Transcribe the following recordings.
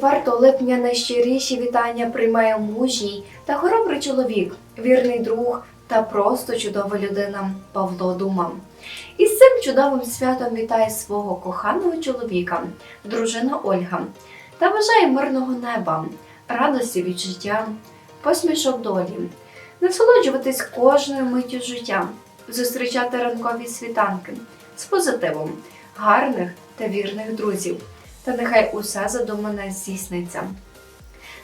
4 липня найщиріші вітання приймає мужній та хоробрий чоловік, вірний друг та просто чудова людина Павло Дума. І з цим чудовим святом вітає свого коханого чоловіка, дружина Ольга, та бажає мирного неба, радості від життя, посмішок долі, насолоджуватись кожною миттю життя, зустрічати ранкові світанки з позитивом, гарних та вірних друзів. Та нехай усе задумане здійсниться.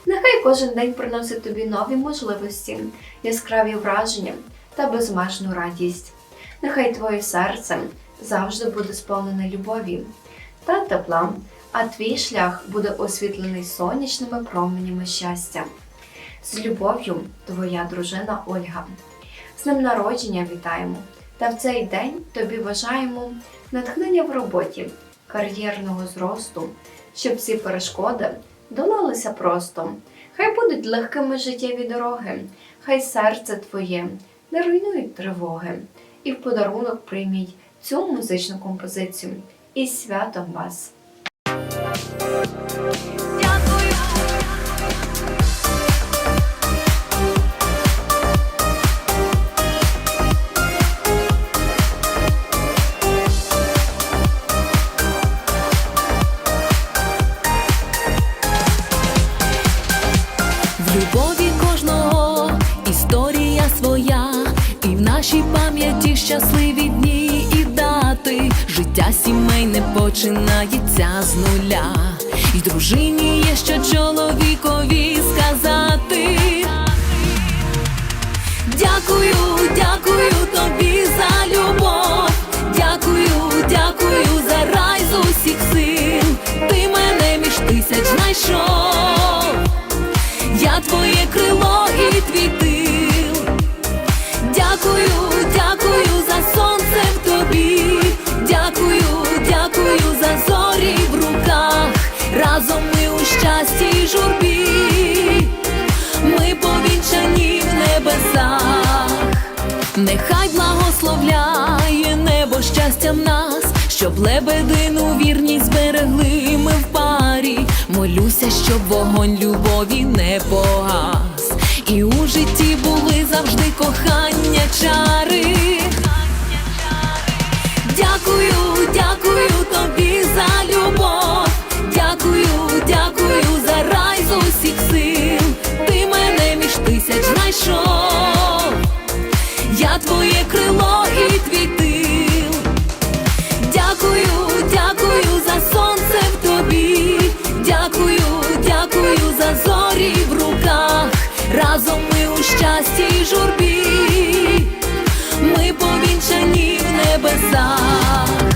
Нехай кожен день приносить тобі нові можливості, яскраві враження та безмежну радість. Нехай твоє серце завжди буде сповнене любові та тепла, а твій шлях буде освітлений сонячними променями щастя. З любов'ю, твоя дружина Ольга. З ним народження вітаємо! Та в цей день тобі бажаємо натхнення в роботі, кар'єрного зросту, щоб всі перешкоди долалися просто. Хай будуть легкими життєві дороги, хай серце твоє не руйнують тривоги. І в подарунок прийміть цю музичну композицію. І святом вас! І в нашій пам'яті щасливі дні і дати. Життя сімейне починається з нуля, і дружині є що чоловікові сказати. Дякую, за сонце в тобі. Дякую, дякую за зорі в руках. Разом ми у щасті журбі. Ми повінчані в небесах. Нехай благословляє небо щастям нас, щоб лебедину вірність зберегли ми в парі. Молюся, щоб вогонь любові не погас. І у житті були завжди чари. Дякую, дякую тобі за любов. Дякую, дякую за рай з усіх сил. Ти мене між тисяч знайшов. Я твоє крило і твій тил. Дякую, дякую за сонце в тобі. Дякую, дякую за зорі в руках. Разом ми у щасті й журбі. Ми повінчані в небесах.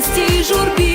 щастя і журбі.